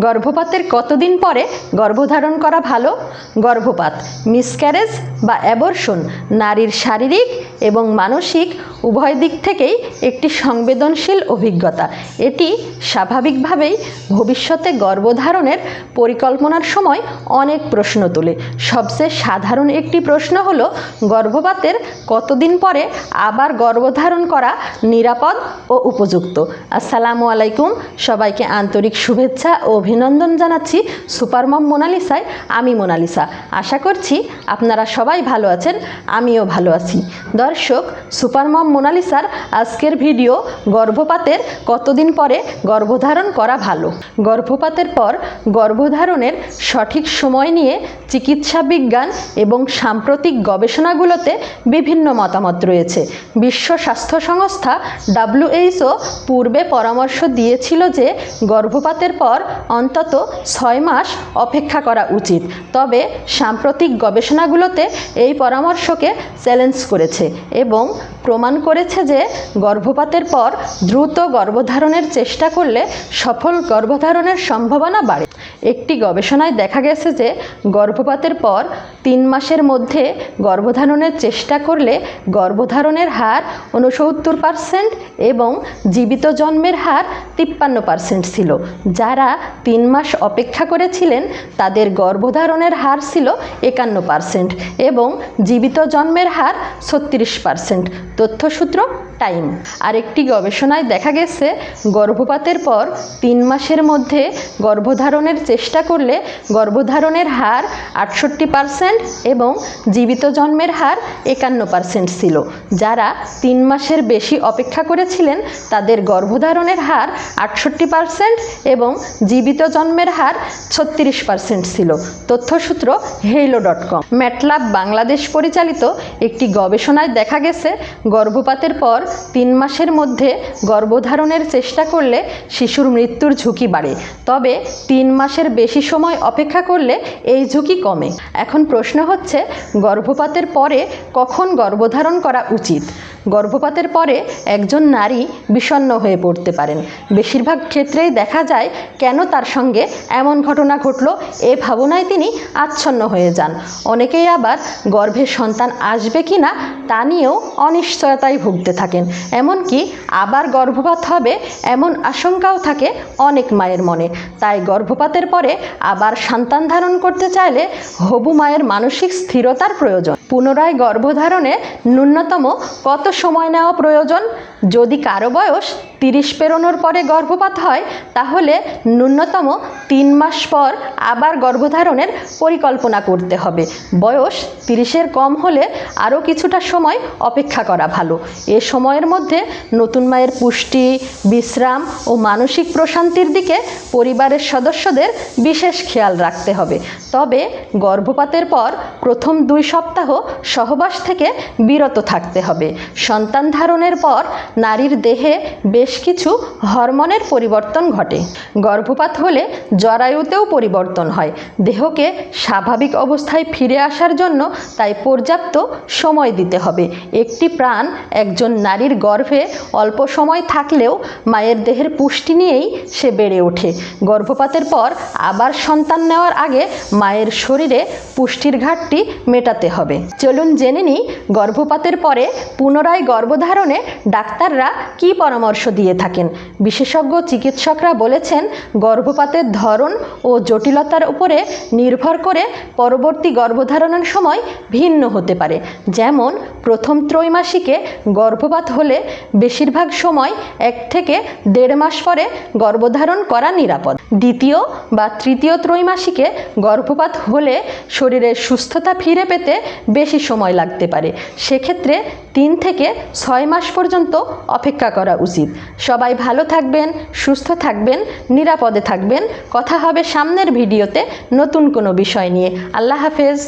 গর্ভপাতের কতদিন পরে গর্ভধারণ করা ভালো? গর্ভপাত মিসক্যারেজ বা অ্যাবর্শন নারীর শারীরিক এবং মানসিক উভয় দিক থেকেই একটি সংবেদনশীল অভিজ্ঞতা। এটি স্বাভাবিকভাবেই ভবিষ্যতে গর্ভধারণের পরিকল্পনার সময় অনেক প্রশ্ন তোলে। সবচেয়ে সাধারণ একটি প্রশ্ন হল, গর্ভপাতের কতদিন পরে আবার গর্ভধারণ করা নিরাপদ ও উপযুক্ত? আসসালামু আলাইকুম, সবাইকে আন্তরিক শুভেচ্ছা ও অভিনন্দন জানাচ্ছি সুপারমম মোনালিসায়, আমি মোনালিসা। আশা করছি আপনারা সবাই ভালো আছেন, আমিও ভালো আছি। দর্শক সুপারমম মোনালিসার আজকের ভিডিও গর্ভপাতের কতদিন পরে গর্ভধারণ করা ভালো? গর্ভপাতের পর গর্ভধারণের সঠিক সময় নিয়ে চিকিৎসা বিজ্ঞান এবং সাম্প্রতিক গবেষণাগুলোতে বিভিন্ন মতামত রয়েছে। বিশ্ব স্বাস্থ্য সংস্থা ডাব্লিউএইচও পূর্বে পরামর্শ দিয়েছিল যে গর্ভপাতের পর অন্তত ছয় মাস অপেক্ষা করা উচিত। তবে সাম্প্রতিক গবেষণাগুলোতে এই পরামর্শকে চ্যালেঞ্জ করেছে এবং প্রমাণ করেছে যে গর্ভপাতের পর দ্রুত গর্ভধারণের চেষ্টা করলে সফল গর্ভধারণের সম্ভাবনা বাড়ে। একটি গবেষণায় দেখা গেছে যে গর্ভপাতের পর তিন মাসের মধ্যে গর্ভধারণের চেষ্টা করলে গর্ভধারণের হার ঊনসত্তর পার্সেন্ট এবং জীবিত জন্মের হার তিপ্পান্ন পার্সেন্ট ছিল। যারা তিন মাস অপেক্ষা করেছিলেন, তাদের গর্ভধারণের হার ছিল একান্ন পার্সেন্ট এবং জীবিত জন্মের হার ছত্রিশ পার্সেন্ট তথ্যসূত্র টাইম। আরেকটি গবেষণায় দেখা গেছে, গর্ভপাতের পর তিন মাসের মধ্যে গর্ভধারণের চেষ্টা করলে গর্ভধারণের হার আটষট্টি পার্সেন্ট এবং জীবিত জন্মের হার একান্ন পার্সেন্ট ছিল। যারা তিন মাসের বেশি অপেক্ষা করেছিলেন, তাদের গর্ভধারণের হার আটষট্টি পার্সেন্ট এবং জীবিত জন্মের হার ছত্রিশ পার্সেন্ট ছিল। তথ্যসূত্র Healio dot com. Matlab Bangladesh পরিচালিত একটি গবেষণায় দেখা গেছে, গর্ভপাতের পর তিন মাসের মধ্যে গর্ভধারণের চেষ্টা করলে শিশুর মৃত্যুর ঝুঁকি বাড়ে। তবে তিন মাসের বেশি সময় অপেক্ষা করলে এই ঝুঁকি কমে। এখন প্রশ্ন হচ্ছে, গর্ভপাতের পরে কখন গর্ভধারণ করা উচিত? গর্ভপাতের পরে একজন নারী বিষণ্ণ হয়ে পড়তে পারেন। বেশিরভাগ ক্ষেত্রেই দেখা যায় কেন তার সঙ্গে এমন ঘটনা ঘটল এ ভাবনায় তিনি আচ্ছন্ন হয়ে যান। অনেকেই আবার গর্ভে সন্তান আসবে কি না তা নিয়েও অনিশ্চয়তায় ভুগতে থাকেন। এমনকি আবার গর্ভপাত হবে এমন আশঙ্কাও থাকে অনেক মায়ের মনে। তাই গর্ভপাতের পরে আবার সন্তান ধারণ করতে চাইলে হবু মায়ের মানসিক স্থিরতার প্রয়োজন। পুনরায় গর্ভধারণে ন্যূনতম কত সময় নেওয়া প্রয়োজন? যদি কারও বয়স তিরিশ পেরোনোর পরে গর্ভপাত হয়, তাহলে ন্যূনতম তিন মাস পর আবার গর্ভধারণের পরিকল্পনা করতে হবে। বয়স তিরিশের কম হলে আরও কিছুটা সময় অপেক্ষা করা ভালো। এ সময়ের মধ্যে নতুন মায়ের পুষ্টি, বিশ্রাম ও মানসিক প্রশান্তির দিকে পরিবারের সদস্যদের বিশেষ খেয়াল রাখতে হবে। তবে গর্ভপাতের পর প্রথম দুই সপ্তাহ সহবাস থেকে বিরত থাকতে হবে। সন্তান ধারণের পর নারীর দেহে বেশ কিছু হরমোনের পরিবর্তন ঘটে। গর্ভপাত হলে জরায়ুতেও পরিবর্তন হয়। দেহকে স্বাভাবিক অবস্থায় ফিরে আসার জন্য তাই পর্যাপ্ত সময় দিতে হবে। একটি প্রাণ একজন নারীর গর্ভে অল্প সময় থাকলেও মায়ের দেহের পুষ্টি নিয়েই সে বেড়ে ওঠে। গর্ভপাতের পর আবার সন্তান নেওয়ার আগে মায়ের শরীরে পুষ্টির ঘাটতি মেটাতে হবে। চলুন জেনে নিই গর্ভপাতের পরে পুনরায় গর্ভধারণে ডাক্তাররা কী পরামর্শ দিয়ে থাকেন। বিশেষজ্ঞ চিকিৎসকরা বলেছেন, গর্ভপাতের ধরন ও জটিলতার উপরে নির্ভর করে পরবর্তী গর্ভধারণের সময় ভিন্ন হতে পারে। যেমন, প্রথম ত্রৈমাসিকে গর্ভপাত হলে বেশিরভাগ সময় এক থেকে দেড় মাস পরে গর্ভধারণ করা নিরাপদ। দ্বিতীয় বা তৃতীয় ত্রৈমাসিকে গর্ভপাত হলে শরীরের সুস্থতা ফিরে পেতে বেশি সময় লাগতে পারে। সেক্ষেত্রে তিন থেকে ছয় মাস পর্যন্ত অপেক্ষা করা উচিত। সবাই ভালো থাকবেন, সুস্থ থাকবেন, নিরাপদে থাকবেন। কথা হবে সামনের ভিডিওতে নতুন কোনো বিষয় নিয়ে। আল্লাহ হাফেজ।